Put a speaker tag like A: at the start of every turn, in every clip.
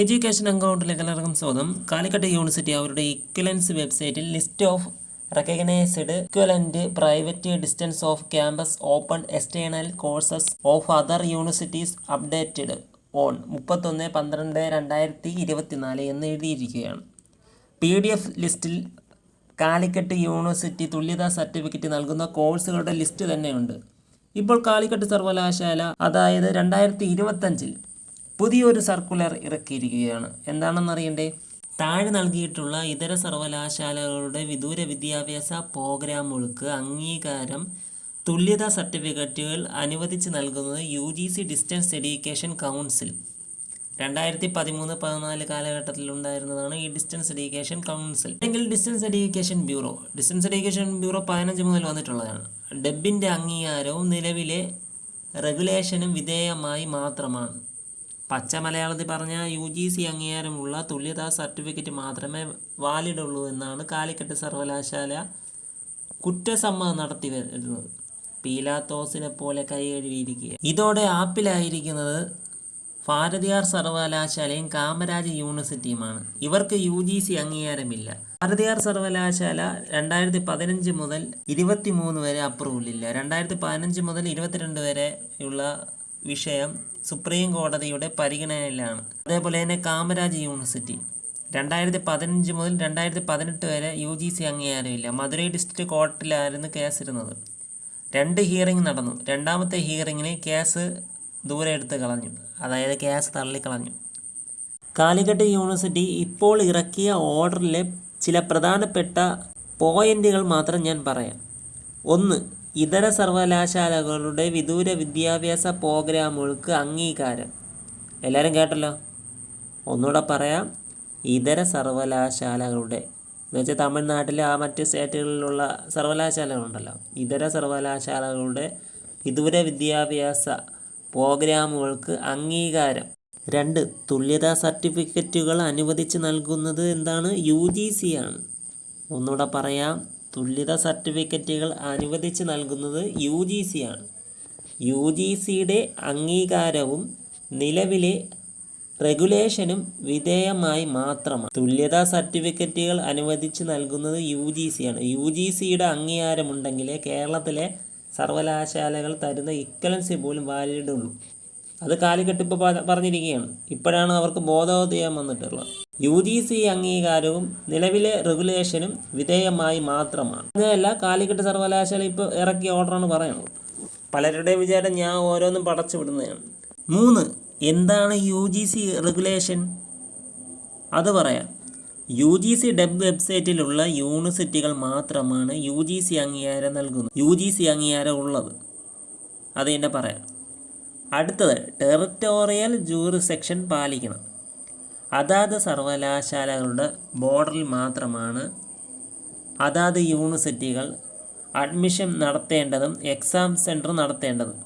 A: Education അക്കൗണ്ടിലേക്ക് എല്ലാവർക്കും സ്വാഗതം. കാലിക്കട്ട് യൂണിവേഴ്സിറ്റി അവരുടെ ഇക്വലൻസ് വെബ്സൈറ്റിൽ list of recognised equivalent private distance off campus open external courses of other universities updated on മുപ്പത്തൊന്ന് പന്ത്രണ്ട് രണ്ടായിരത്തി ഇരുപത്തിനാല് എന്ന് എഴുതിയിരിക്കുകയാണ്. പി ഡി എഫ് ലിസ്റ്റിൽ കാലിക്കട്ട് യൂണിവേഴ്സിറ്റി തുല്യതാ സർട്ടിഫിക്കറ്റ് നൽകുന്ന കോഴ്സുകളുടെ ലിസ്റ്റ് തന്നെയുണ്ട്. ഇപ്പോൾ കാലിക്കട്ട് സർവകലാശാല അതായത് രണ്ടായിരത്തി ഇരുപത്തഞ്ചിൽ പുതിയൊരു സർക്കുലർ ഇറക്കിയിരിക്കുകയാണ്. എന്താണെന്നറിയണ്ടേ താഴെ നൽകിയിട്ടുള്ള ഇതര സർവകലാശാലകളുടെ വിദൂര വിദ്യാഭ്യാസ പ്രോഗ്രാമുകൾക്ക് അംഗീകാരം തുല്യതാ സർട്ടിഫിക്കറ്റുകൾ അനുവദിച്ച് നൽകുന്നത് U G C distance education council രണ്ടായിരത്തി പതിമൂന്ന് പതിനാല് കാലഘട്ടത്തിൽ ഉണ്ടായിരുന്നതാണ് ഈ ഡിസ്റ്റൻസ് എഡ്യൂക്കേഷൻ കൗൺസിൽ അല്ലെങ്കിൽ distance education bureau distance education bureau പതിനഞ്ച് മുതൽ വന്നിട്ടുള്ളതാണ്. ഡെബിന്റെ അംഗീകാരവും നിലവിലെ റെഗുലേഷനും വിധേയമായി മാത്രമാണ്. പച്ച മലയാളത്തിൽ പറഞ്ഞാൽ യു ജി സി അംഗീകാരമുള്ള തുല്യതാ സർട്ടിഫിക്കറ്റ് മാത്രമേ വാലിഡ് ഉള്ളൂ എന്നാണ് കാലിക്കറ്റ് സർവകലാശാല കുറ്റസമ്മതം നടത്തി വരുന്നത്. പീലാത്തോസിനെ പോലെ കൈ കഴുകിയിരിക്കുക ഇതോടെ ആപ്പിലായിരിക്കുന്നത് ഭാരതിയാർ സർവകലാശാലയും കാമരാജ് യൂണിവേഴ്സിറ്റിയുമാണ്. ഇവർക്ക് യു ജി സി അംഗീകാരമില്ല. ഭാരതിയാർ സർവകലാശാല രണ്ടായിരത്തി പതിനഞ്ച് മുതൽ ഇരുപത്തി മൂന്ന് വരെ അപ്രൂവൽ ഇല്ല രണ്ടായിരത്തി പതിനഞ്ച് മുതൽ ഇരുപത്തിരണ്ട് വരെയുള്ള വിഷയം സുപ്രീം കോടതിയുടെ പരിഗണനയിലാണ്. അതേപോലെ തന്നെ കാമരാജ് യൂണിവേഴ്സിറ്റി. രണ്ടായിരത്തി പതിനഞ്ച് മുതൽ രണ്ടായിരത്തി പതിനെട്ട് വരെ യു ജി സി അംഗീകാരമില്ല. മധുരൈ ഡിസ്ട്രിക്ട് കോർട്ടിലായിരുന്നു കേസ് ഇരുന്നത് രണ്ട് ഹിയറിംഗ് നടന്നു. രണ്ടാമത്തെ ഹിയറിങ്ങിന് കേസ് ദൂരെ എടുത്ത് കളഞ്ഞു. അതായത് കേസ് തള്ളിക്കളഞ്ഞു കാലിക്കട്ട് യൂണിവേഴ്സിറ്റി ഇപ്പോൾ ഇറക്കിയ ഓർഡറിലെ ചില പ്രധാനപ്പെട്ട പോയിന്റുകൾ മാത്രം ഞാൻ പറയാം. ഒന്ന് ഇതര സർവകലാശാലകളുടെ വിദൂര വിദ്യാഭ്യാസ പ്രോഗ്രാമുകൾക്ക് അംഗീകാരം. എല്ലാവരും കേട്ടല്ലോ? ഒന്നുകൂടെ പറയാം. ഇതര സർവകലാശാലകളുടെ. എന്ന് വെച്ചാൽ തമിഴ്നാട്ടിലെ ആ മറ്റ് സ്റ്റേറ്റുകളിലുള്ള സർവകലാശാലകളുണ്ടല്ലോ. ഇതര സർവകലാശാലകളുടെ വിദൂര വിദ്യാഭ്യാസ പ്രോഗ്രാമുകൾക്ക് അംഗീകാരം. രണ്ട് തുല്യതാ സർട്ടിഫിക്കറ്റുകൾ അനുവദിച്ച് നൽകുന്നത് എന്താണ്? യു ജി സി ആണ്. ഒന്നുകൂടെ പറയാം. തുല്യത സർട്ടിഫിക്കറ്റുകൾ അനുവദിച്ച് നൽകുന്നത് യു ജി സി ആണ്. യു ജി സിയുടെ അംഗീകാരവും നിലവിലെ റെഗുലേഷനും വിധേയമായി മാത്രമാണ്. തുല്യതാ സർട്ടിഫിക്കറ്റുകൾ അനുവദിച്ച് നൽകുന്നത് യു ജി സി ആണ്. യു ജി സിയുടെ അംഗീകാരമുണ്ടെങ്കിലേ കേരളത്തിലെ സർവകലാശാലകൾ തരുന്ന ഇക്വലൻസി പോലും വാലിഡ് ഉള്ളൂ. അത് കാലിക്കെട്ടിപ്പോൾ പറഞ്ഞിരിക്കുകയാണ്. ഇപ്പോഴാണ് അവർക്ക് ബോധോദയം വന്നിട്ടുള്ളത്. യു ജി സി അംഗീകാരവും നിലവിലെ റെഗുലേഷനും വിധേയമായി മാത്രമാണ്. അങ്ങനെയല്ല കാലിക്കട്ട് സർവകലാശാല ഇപ്പോൾ ഇറക്കിയ ഓർഡറാണ് പറയുന്നത്. പലരുടെയും വിചാരം ഞാൻ ഓരോന്നും പടച്ചു വിടുന്നതാണ്. മൂന്ന് എന്താണ് യു ജി സി റെഗുലേഷൻ? അത് പറയാം. യു ജി സി ഡെബ് വെബ്സൈറ്റിലുള്ള യൂണിവേഴ്സിറ്റികൾ മാത്രമാണ് യു ജി സി അംഗീകാരം നൽകുന്നത്. യു ജി സി അംഗീകാരം ഉള്ളത്. അത് എന്നെ പറയാം. അടുത്തത് ടെറിട്ടോറിയൽ ജൂറി സെക്ഷൻ പാലിക്കണം. അതാത് സർവകലാശാലകളുടെ ബോർഡറിൽ മാത്രമാണ് അതാത് യൂണിവേഴ്സിറ്റികൾ അഡ്മിഷൻ നടത്തേണ്ടതും എക്സാം സെന്റർ നടത്തേണ്ടതും.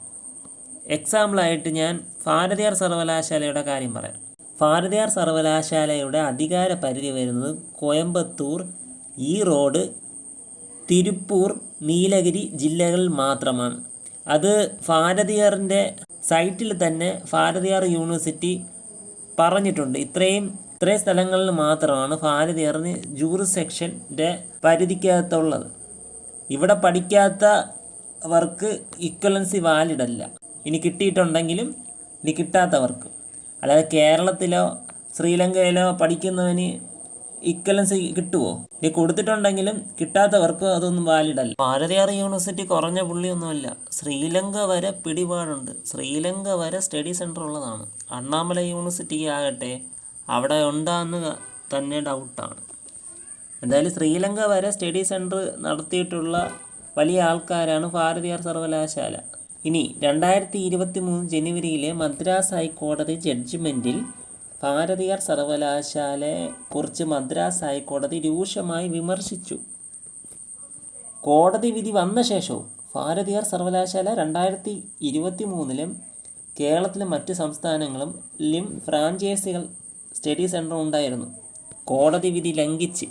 A: എക്സാമ്പിളായിട്ട് ഞാൻ ഭാരതിയാർ സർവകലാശാലയുടെ കാര്യം പറയാം. ഭാരതിയാർ സർവകലാശാലയുടെ അധികാര പരിധി വരുന്നത് കോയമ്പത്തൂർ ഈ റോഡ് തിരുപ്പൂർ നീലഗിരി ജില്ലകളിൽ മാത്രമാണ്. അത് ഭാരതിയാറിന്റെ സൈറ്റിൽ തന്നെ ഭാരതിയാർ യൂണിവേഴ്സിറ്റി പറഞ്ഞിട്ടുണ്ട്. ഇത്രയും ഇത്രയും സ്ഥലങ്ങളിൽ മാത്രമാണ് ഭാരതീയറിന് ജൂറി സെക്ഷന്റെ പരിധിക്കകത്തുള്ളത്. ഇവിടെ പഠിക്കാത്തവർക്ക് ഇക്വലൻസി വാലിഡ് അല്ല. ഇനി കിട്ടിയിട്ടുണ്ടെങ്കിലും ഇനി കിട്ടാത്തവർക്ക്. അല്ലാതെ കേരളത്തിലോ ശ്രീലങ്കയിലോ പഠിക്കുന്നവന് ഇക്വലൻസി കിട്ടുമോ ഇനി കൊടുത്തിട്ടുണ്ടെങ്കിലും കിട്ടാത്തവർക്ക് അതൊന്നും വാലിഡ് അല്ല. ഭാരതിയാർ യൂണിവേഴ്സിറ്റി കുറഞ്ഞ പുള്ളിയൊന്നുമല്ല. ശ്രീലങ്ക വരെ പിടിപാടുണ്ട്. ശ്രീലങ്ക വരെ സ്റ്റഡി സെന്റർ ഉള്ളതാണ്. അണ്ണാമല യൂണിവേഴ്സിറ്റി ആകട്ടെ അവിടെ ഉണ്ടാന്ന് തന്നെ ഡൗട്ടാണ്. എന്തായാലും ശ്രീലങ്ക വരെ സ്റ്റഡി സെന്റർ നടത്തിയിട്ടുള്ള വലിയ ആൾക്കാരാണ് ഭാരതിയാർ സർവകലാശാല. ഇനി രണ്ടായിരത്തി ഇരുപത്തി മൂന്ന് ജനുവരിയിലെ മദ്രാസ് ഹൈക്കോടതി ജഡ്ജ്മെന്റിൽ ഭാരതിയാർ സർവകലാശാലയെ കുറിച്ച് മദ്രാസ് ഹൈക്കോടതി രൂക്ഷമായി വിമർശിച്ചു. കോടതി വിധി വന്ന ശേഷവും ഭാരതിയാർ സർവകലാശാല രണ്ടായിരത്തി ഇരുപത്തി മൂന്നിലും കേരളത്തിലെ മറ്റ് സംസ്ഥാനങ്ങളും ലിം ഫ്രാഞ്ചൈസികൾ സ്റ്റഡി സെന്റർ ഉണ്ടായിരുന്നു. കോടതി വിധി ലംഘിച്ച്.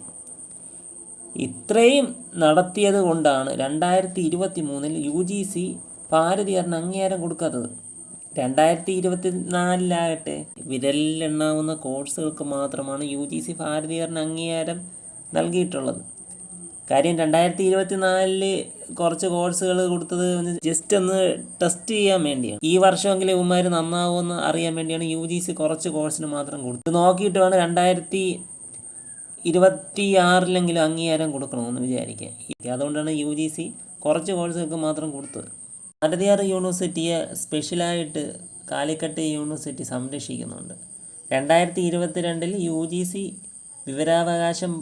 A: ഇത്രയും നടത്തിയത് കൊണ്ടാണ് രണ്ടായിരത്തി ഇരുപത്തി മൂന്നിൽ യു ജി സി ഭാരതീയറിന് അംഗീകാരം കൊടുക്കാത്തത്. രണ്ടായിരത്തി ഇരുപത്തി നാലിലാകട്ടെ വിരലിലെണ്ണാവുന്ന കോഴ്സുകൾക്ക് മാത്രമാണ് യു ജി സി ഭാരതീയറിന് അംഗീകാരം നൽകിയിട്ടുള്ളത്. കാര്യം രണ്ടായിരത്തി ഇരുപത്തി നാലിൽ കുറച്ച് കോഴ്സുകൾ കൊടുത്തത് ജസ്റ്റ് ഒന്ന് ടെസ്റ്റ് ചെയ്യാൻ വേണ്ടിയാണ്. ഈ വർഷമെങ്കിലും ഇവന്മാർ നന്നാവുമെന്ന് അറിയാൻ വേണ്ടിയാണ് യു ജി സി കുറച്ച് കോഴ്സിന് മാത്രം കൊടുത്തത്. നോക്കിയിട്ട് വേണം രണ്ടായിരത്തി ഇരുപത്തി ആറിലെങ്കിലും അംഗീകാരം കൊടുക്കണമെന്ന് വിചാരിക്കുക. അതുകൊണ്ടാണ് യു ജി സി കുറച്ച് കോഴ്സുകൾക്ക് മാത്രം കൊടുത്തത്. ഭാരതിയാർ യൂണിവേഴ്സിറ്റിയെ സ്പെഷ്യലായിട്ട് കാലിക്കട്ട് യൂണിവേഴ്സിറ്റി സംരക്ഷിക്കുന്നുണ്ട്. രണ്ടായിരത്തി ഇരുപത്തിരണ്ടിൽ യു ജി സി വിവരാവകാശം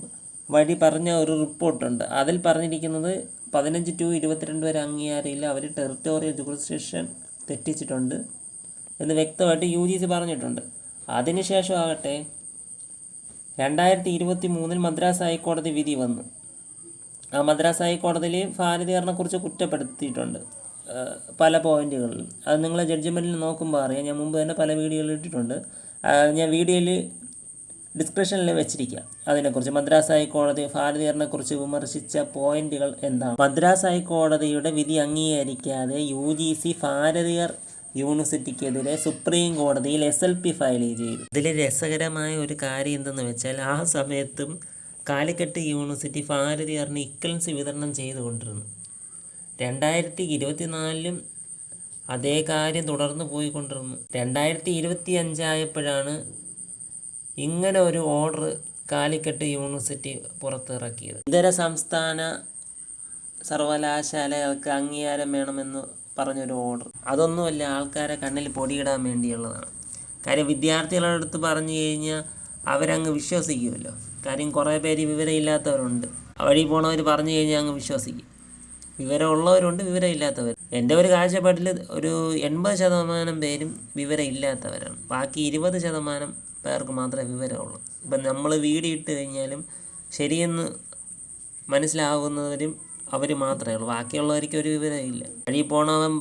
A: വഴി പറഞ്ഞ ഒരു റിപ്പോർട്ടുണ്ട്. അതിൽ പറഞ്ഞിരിക്കുന്നത് പതിനഞ്ച് ടു ഇരുപത്തിരണ്ട് വരെ അംഗീകാരമില്ല. അവർ ടെറിറ്റോറിയൽ ജുറിസ്ഡിക്ഷൻ തെറ്റിച്ചിട്ടുണ്ട് എന്ന് വ്യക്തമായിട്ട് യു ജി സി പറഞ്ഞിട്ടുണ്ട്. അതിനുശേഷം ആകട്ടെ രണ്ടായിരത്തി ഇരുപത്തി മൂന്നിൽ മദ്രാസ് ഹൈക്കോടതി വിധി വന്നു. ആ മദ്രാസ് ഹൈക്കോടതിയിൽ ഭാരതീയറിനെക്കുറിച്ച് കുറ്റപ്പെടുത്തിയിട്ടുണ്ട് പല പോയിന്റുകളിൽ അത് നിങ്ങളെ ജഡ്ജ്മെന്റിൽ നോക്കുമ്പോൾ അറിയാം. ഞാൻ മുമ്പ് തന്നെ പല വീഡിയോയിൽ ഇട്ടിട്ടുണ്ട്. ഞാൻ വീഡിയോയിൽ ഡിസ്ക്രിപ്ഷനിൽ വെച്ചിരിക്കുക. അതിനെക്കുറിച്ച് മദ്രാസ് ഹൈക്കോടതി ഭാരതീയറിനെക്കുറിച്ച് വിമർശിച്ച പോയിന്റുകൾ എന്താണ്? മദ്രാസ് ഹൈക്കോടതിയുടെ വിധി അംഗീകരിക്കാതെ യു ജി സി ഭാരതീയർ യൂണിവേഴ്സിറ്റിക്കെതിരെ സുപ്രീം കോടതിയിൽ എസ് എൽ പി ഫയൽ ചെയ്തു. ഇതിൽ രസകരമായ ഒരു കാര്യം എന്തെന്ന് വെച്ചാൽ ആ സമയത്തും കാലിക്കട്ട് യൂണിവേഴ്സിറ്റി ഭാരതീയറിന് ഇക്കൻസ് വിതരണം ചെയ്തുകൊണ്ടിരുന്നു. രണ്ടായിരത്തി ഇരുപത്തിനാലിലും അതേ കാര്യം തുടർന്ന് പോയിക്കൊണ്ടിരുന്നു. രണ്ടായിരത്തി ഇരുപത്തി അഞ്ചായപ്പോഴാണ് ഇങ്ങനെ ഒരു ഓർഡർ കാലിക്കട്ട് യൂണിവേഴ്സിറ്റി പുറത്തിറക്കിയത് ഇതര സംസ്ഥാന സർവകലാശാലകൾക്ക് അംഗീകാരം വേണമെന്ന് പറഞ്ഞൊരു ഓർഡർ അതൊന്നുമല്ല ആൾക്കാരെ കണ്ണിൽ പൊടിയിടാൻ വേണ്ടിയുള്ളതാണ്. കാര്യം വിദ്യാർത്ഥികളുടെ അടുത്ത് പറഞ്ഞു കഴിഞ്ഞാൽ അവരങ്ങ് വിശ്വസിക്കുമല്ലോ. കാര്യം കുറേ പേര് വിവരമില്ലാത്തവരുണ്ട്. വഴി പോണവർ പറഞ്ഞു കഴിഞ്ഞാൽ അങ്ങ് വിശ്വസിക്കും. വിവരമുള്ളവരുണ്ട് വിവരമില്ലാത്തവർ എന്റെ ഒരു കാഴ്ചപ്പാടിൽ ഒരു എൺപത് ശതമാനം പേരും വിവരമില്ലാത്തവരാണ്. ബാക്കി ഇരുപത് ശതമാനം പേർക്ക് മാത്രമേ വിവരമുള്ളൂ. ഇപ്പം നമ്മൾ വീഡിയോ ഇട്ട് കഴിഞ്ഞാലും ശരിയെന്ന് മനസ്സിലാകുന്നവരും അവർ മാത്രമേ ഉള്ളൂ. ബാക്കിയുള്ളവർക്ക് ഒരു വിവരമില്ല വഴി പോണവൻ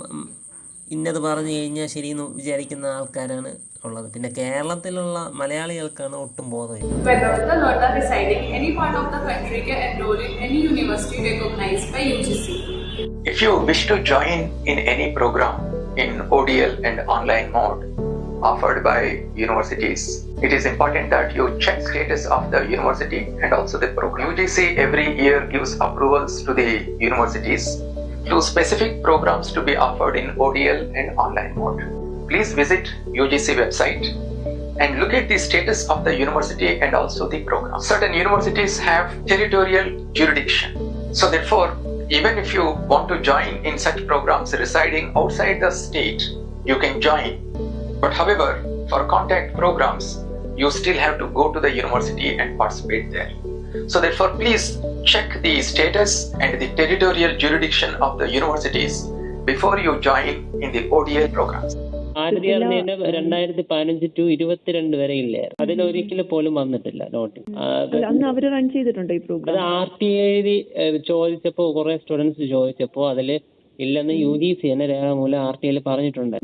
A: ഇന്നത് പറഞ്ഞു കഴിഞ്ഞാൽ ശരിയെന്ന് വിചാരിക്കുന്ന ആൾക്കാരാണ് ഉള്ളത്. പിന്നെ കേരളത്തിലുള്ള മലയാളികൾക്കാണ് ഒട്ടും ബോധമില്ല.
B: If you wish to join in any program in ODL and online mode offered by universities, it is important that you check status of the university and also the program. UGC every year gives approvals to the universities to specific programs to be offered in ODL and online mode. Please visit UGC website and look at the status of the university and also the program. Certain universities have territorial jurisdiction. So therefore, even if you want to join in such programs residing outside the state, you can join. But however, for contact programs, you still have to go to the university and participate there. So therefore, please check the status and the territorial jurisdiction of the universities before you join in the ODL programs.
A: ഭാരതീയറിന് അറിഞ്ഞ രണ്ടായിരത്തി പതിനഞ്ച് to ഇരുപത്തിരണ്ട് വരെ ഇല്ലായിരുന്നു അതിലൊരിക്കൽ പോലും വന്നിട്ടില്ല not
C: അല്ല, അന്ന് അവർ റൺ ചെയ്തിട്ടുണ്ടോ ഈ
A: അത് ആർ ടി എഴുതി ചോദിച്ചപ്പോ കുറെ സ്റ്റുഡൻസ് ചോദിച്ചപ്പോ അതിൽ ഇല്ലെന്ന് യു ജി സി തന്നെ രേഖാമൂലം ആർ ടി ഐയിൽ പറഞ്ഞിട്ടുണ്ട്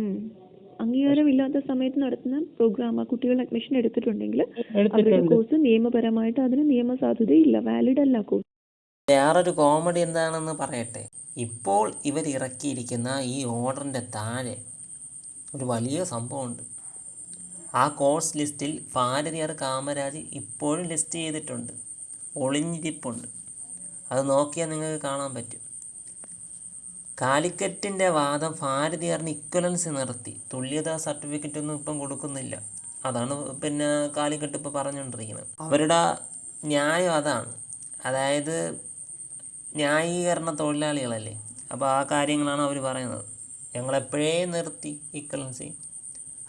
C: അംഗീകാരം ഇല്ലാത്ത സമയത്ത് നടത്തുന്ന പ്രോഗ്രാം കുട്ടികൾ അഡ്മിഷൻ എടുത്തിട്ടുണ്ടെങ്കിൽ അവരുടെ കോഴ്സ് നിയമപരമായിട്ട് അതിന് നിയമസാധുതയില്ല വാലിഡ് അല്ല കോഴ്സ്
A: വേറൊരു കോമഡി എന്താണെന്ന് പറയട്ടെ. ഇപ്പോൾ ഇവർ ഇറക്കിയിരിക്കുന്ന ഈ ഓർഡറിന്റെ താഴെ ഒരു വലിയ സംഭവമുണ്ട്. ആ കോഴ്സ് ലിസ്റ്റിൽ ഭാരതിയാർ കാമരാജ് ഇപ്പോഴും ലിസ്റ്റ് ചെയ്തിട്ടുണ്ട്. ഒളിഞ്ഞിരിപ്പുണ്ട്. അത് നോക്കിയാൽ നിങ്ങൾക്ക് കാണാൻ പറ്റും. കാലിക്കറ്റിന്റെ വാദം ഭാരതിയാറിന് ഇക്വലൻസ് നിർത്തി. തുല്യതാ സർട്ടിഫിക്കറ്റ് ഒന്നും ഇപ്പം കൊടുക്കുന്നില്ല. അതാണ് പിന്നെ കാലിക്കറ്റ് ഇപ്പോൾ പറഞ്ഞുകൊണ്ടിരിക്കുന്നത്. അവരുടെ ന്യായം അതാണ്. അതായത് ന്യായീകരണ തൊഴിലാളികളല്ലേ? അപ്പോൾ ആ കാര്യങ്ങളാണ് അവർ പറയുന്നത്. ഞങ്ങളെപ്പോഴേ നിർത്തി ഇക്വലൻസി?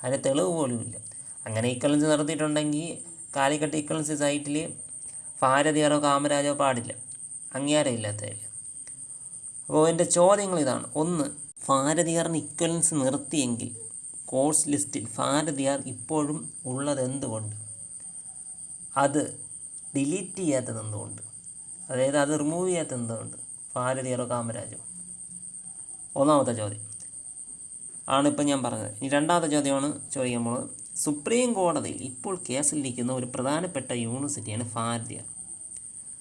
A: അതിന് തെളിവ് പോലുമില്ല അങ്ങനെ ഇക്വലൻസി നിർത്തിയിട്ടുണ്ടെങ്കിൽ കാലിക്കട്ട് ഇക്വലൻസി സൈറ്റിൽ ഭാരതിയാറോ കാമരാജോ പാടില്ല. അംഗീകാരം അപ്പോൾ എന്റെ ചോദ്യങ്ങൾ ഇതാണ്. ഒന്ന് ഭാരതിയാറിന് ഇക്വലൻസ് നിർത്തിയെങ്കിൽ കോഴ്സ് ലിസ്റ്റിൽ ഭാരതിയാർ ഇപ്പോഴും ഉള്ളത് എന്തുകൊണ്ട് അത് ഡിലീറ്റ് ചെയ്യാത്തത് എന്തുകൊണ്ട് അതായത് അത് റിമൂവ് ചെയ്യാത്തത് എന്തുകൊണ്ട് ഭാരതിയാറോ കാമരാജോ? ഒന്നാമത്തെ ചോദ്യം. ആണ് ഇപ്പം ഞാൻ പറഞ്ഞത്. ഇനി രണ്ടാമത്തെ ചോദ്യമാണ് ചോദിക്കാൻ പോകുന്നത് സുപ്രീം കോടതിയിൽ ഇപ്പോൾ കേസിലിരിക്കുന്ന ഒരു പ്രധാനപ്പെട്ട യൂണിവേഴ്സിറ്റിയാണ് ഭാരതിയാർ.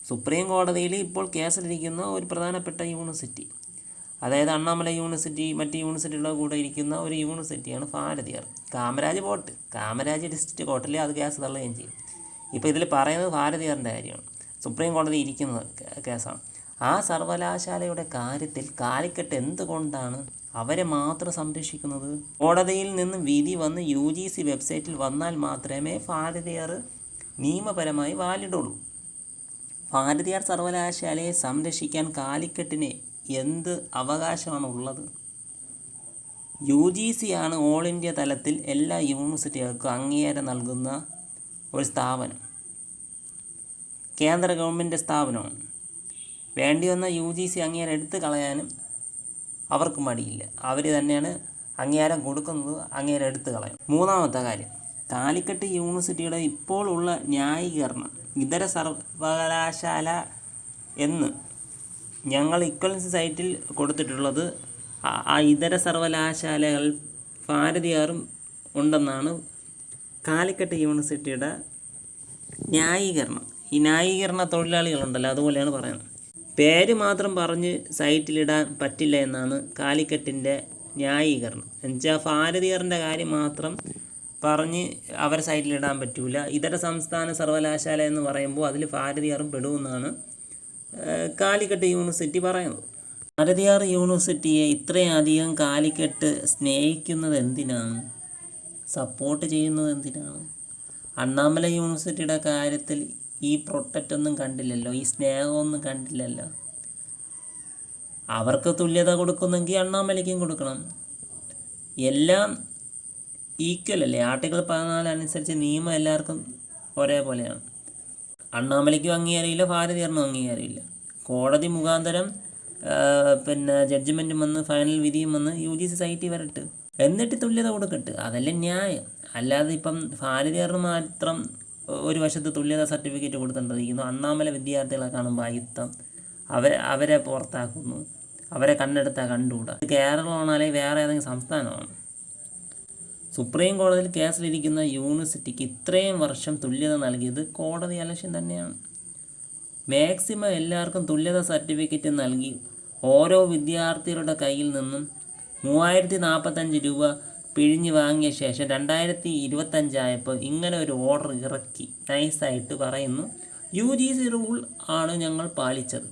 A: സുപ്രീം കോടതിയിൽ ഇപ്പോൾ കേസിലിരിക്കുന്ന ഒരു പ്രധാനപ്പെട്ട യൂണിവേഴ്സിറ്റി. അതായത് അണ്ണാമല യൂണിവേഴ്സിറ്റി മറ്റ് യൂണിവേഴ്സിറ്റികളുടെ കൂടെ ഇരിക്കുന്ന ഒരു യൂണിവേഴ്സിറ്റിയാണ് ഭാരതിയാർ. കാമരാജ് പോട്ട് കാമരാജ് ഡിസ്ട്രിക്റ്റ് കോർട്ടിൽ അത് കേസ് തള്ളുകയും ചെയ്യും. ഇപ്പോൾ ഇതിൽ പറയുന്നത് ഭാരതിയാറിന്റെ കാര്യമാണ്. സുപ്രീം കോടതി ഇരിക്കുന്ന കേസാണ്. ആ സർവകലാശാലയുടെ കാര്യത്തിൽ കാലിക്കട്ട് എന്തുകൊണ്ടാണ് അവരെ മാത്രം സംരക്ഷിക്കുന്നത്? കോടതിയിൽ നിന്ന് വിധി വന്ന് യു വെബ്സൈറ്റിൽ വന്നാൽ മാത്രമേ ഭാരതിയാർ നിയമപരമായി വാലിഡുള്ളൂ. ഭാരതിയാർ സർവകലാശാലയെ സംരക്ഷിക്കാൻ കാലിക്കറ്റിന് എന്ത് അവകാശമാണ് ഉള്ളത് യു ജി സി ആണ് ഓൾ ഇന്ത്യ തലത്തിൽ എല്ലാ യൂണിവേഴ്സിറ്റികൾക്കും അംഗീകാരം നൽകുന്ന ഒരു സ്ഥാപനം. കേന്ദ്ര ഗവൺമെന്റ് സ്ഥാപനമാണ്. വേണ്ടി വന്ന യു ജി സി അംഗീകാരം എടുത്തു കളയാനും അവർക്ക് മടിയില്ല. അവർ തന്നെയാണ് അംഗീകാരം കൊടുക്കുന്നത് അംഗീകാരം എടുത്തു കളയും. മൂന്നാമത്തെ കാര്യം കാലിക്കട്ട് യൂണിവേഴ്സിറ്റിയുടെ ഇപ്പോൾ ഉള്ള ന്യായീകരണം. ഇതര സർവകലാശാല എന്ന് ഞങ്ങൾ ഇക്വലൻസ് സൈറ്റിൽ കൊടുത്തിട്ടുള്ളത് ആ- ഇതര സർവകലാശാലകൾ ഭാരതിയാറും ഉണ്ടെന്നാണ് കാലിക്കട്ട് യൂണിവേഴ്സിറ്റിയുടെ ന്യായീകരണം. ഈ ന്യായീകരണ തൊഴിലാളികളുണ്ടല്ലോ അതുപോലെയാണ് പറയുന്നത്. പേര് മാത്രം പറഞ്ഞ് സൈറ്റിലിടാൻ പറ്റില്ല എന്നാണ് കാലിക്കറ്റിന്റെ ന്യായീകരണം. എന്നുവെച്ചാൽ ഭാരതീയറിന്റെ കാര്യം മാത്രം പറഞ്ഞ് അവരെ സൈറ്റിലിടാൻ പറ്റൂല. ഇതര സംസ്ഥാന സർവകലാശാല എന്ന് പറയുമ്പോൾ അതിൽ ഭാരതിയാറും പെടുമെന്നാണ് കാലിക്കട്ട് യൂണിവേഴ്സിറ്റി പറയുന്നത്. ഭാരതിയാർ യൂണിവേഴ്സിറ്റിയെ ഇത്രയധികം കാലിക്കട്ട് സ്നേഹിക്കുന്നത് എന്തിനാണ്? സപ്പോർട്ട് ചെയ്യുന്നത് എന്തിനാണ്? അണ്ണാമല യൂണിവേഴ്സിറ്റിയുടെ കാര്യത്തിൽ ഈ പ്രൊട്ടക്റ്റ് ഒന്നും കണ്ടില്ലല്ലോ ഈ സ്നേഹമൊന്നും കണ്ടില്ലല്ലോ. അവർക്ക് തുല്യത കൊടുക്കുന്നെങ്കിൽ അണ്ണാമലയ്ക്കും കൊടുക്കണം. എല്ലാം ഈക്വൽ അല്ലേ? ആർട്ടിക്കിൾ പതിനാല് അനുസരിച്ച് നിയമം എല്ലാവർക്കും ഒരേപോലെയാണ്. അണ്ണാമലയ്ക്കും അംഗീകാരമില്ല ഭാരതീയറിനും അംഗീകാരമില്ല. കോടതി മുഖാന്തരം പിന്നെ ജഡ്ജ്മെന്റും വന്ന് ഫൈനൽ വിധിയും വന്ന് യു ജി സി സൈറ്റിൽ വരട്ട് എന്നിട്ട് തുല്യത കൊടുക്കട്ട്. അതല്ലേ ന്യായം. അല്ലാതെ ഇപ്പം ഭാരതീയറിന് മാത്രം ഒരു വശത്ത് തുല്യത സർട്ടിഫിക്കറ്റ് കൊടുത്തിട്ടിരിക്കുന്നു അണ്ണാമല വിദ്യാർത്ഥികളെ കാണുമ്പോൾ അയുത്തം അവരെ അവരെ പുറത്താക്കുന്നു. അവരെ കണ്ണെടുത്താൽ കണ്ടുകൂടാ. കേരളമാണോ അല്ലെങ്കിൽ വേറെ ഏതെങ്കിലും സംസ്ഥാനമാണ്? സുപ്രീം കോടതിയിൽ കേസിലിരിക്കുന്ന യൂണിവേഴ്സിറ്റിക്ക് ഇത്രയും വർഷം തുല്യത നൽകിയത് കോടതി അലക്ഷ്യം തന്നെയാണ്. മാക്സിമം എല്ലാവർക്കും തുല്യത സർട്ടിഫിക്കറ്റ് നൽകി ഓരോ വിദ്യാർത്ഥികളുടെ കയ്യിൽ നിന്നും മൂവായിരത്തി നാൽപ്പത്തഞ്ച് രൂപ പിഴിഞ്ഞ് വാങ്ങിയ ശേഷം രണ്ടായിരത്തി ഇരുപത്തഞ്ചായപ്പോൾ ഇങ്ങനെ ഒരു ഓർഡർ ഇറക്കി. നൈസായിട്ട് പറയുന്നു യു ജി സി റൂൾ ആണ് ഞങ്ങൾ പാലിച്ചത്.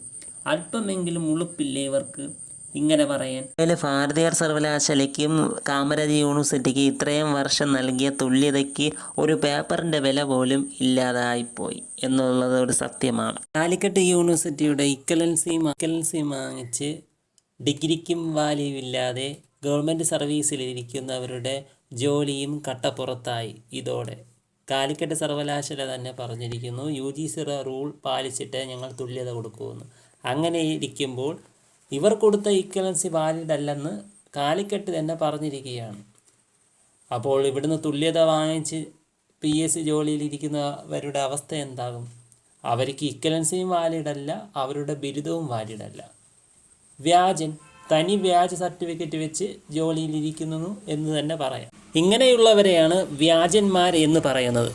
A: അല്പമെങ്കിലും ഉളുപ്പില്ലേ ഇവർക്ക്? ഇങ്ങനെ പറയാൻ. അതിൽ ഭാരതീയർ സർവകലാശാലയ്ക്കും കാമരാജ് യൂണിവേഴ്സിറ്റിക്ക് ഇത്രയും വർഷം നൽകിയ തുല്യതയ്ക്ക് ഒരു പേപ്പറിന്റെ വില പോലും ഇല്ലാതായിപ്പോയി എന്നുള്ളത് ഒരു സത്യമാണ്. കാലിക്കട്ട് യൂണിവേഴ്സിറ്റിയുടെ ഇക്കലൻസിയും അക്കലൻസിയും വാങ്ങിച്ച് ഡിഗ്രിക്കും വാല്യൂ ഇല്ലാതെ ഗവൺമെന്റ് സർവീസിലിരിക്കുന്നവരുടെ ജോലിയും കട്ടപ്പുറത്തായി. ഇതോടെ കാലിക്കട്ട് സർവകലാശാല തന്നെ പറഞ്ഞിരിക്കുന്നു യു ജി സിറ റൂൾ പാലിച്ചിട്ട് ഞങ്ങൾ തുല്യത കൊടുക്കുമെന്ന് അങ്ങനെ ഇരിക്കുമ്പോൾ ഇവർ കൊടുത്ത ഇക്വലൻസി വാലിഡ് അല്ലെന്ന് കാലിക്കട്ട് തന്നെ പറഞ്ഞിരിക്കുകയാണ്. അപ്പോൾ ഇവിടുന്ന് തുല്യത വാങ്ങിച്ച് പി എസ് സി ജോലിയിലിരിക്കുന്നവരുടെ അവസ്ഥ എന്താകും? അവർക്ക് ഇക്വലൻസിയും അല്ല അവരുടെ ബിരുദവും അല്ല. വ്യാജൻ തനി വ്യാജ സർട്ടിഫിക്കറ്റ് വെച്ച് ജോലിയിലിരിക്കുന്നു എന്ന് തന്നെ പറയാം. ഇങ്ങനെയുള്ളവരെയാണ് വ്യാജന്മാർ എന്ന് പറയുന്നത്.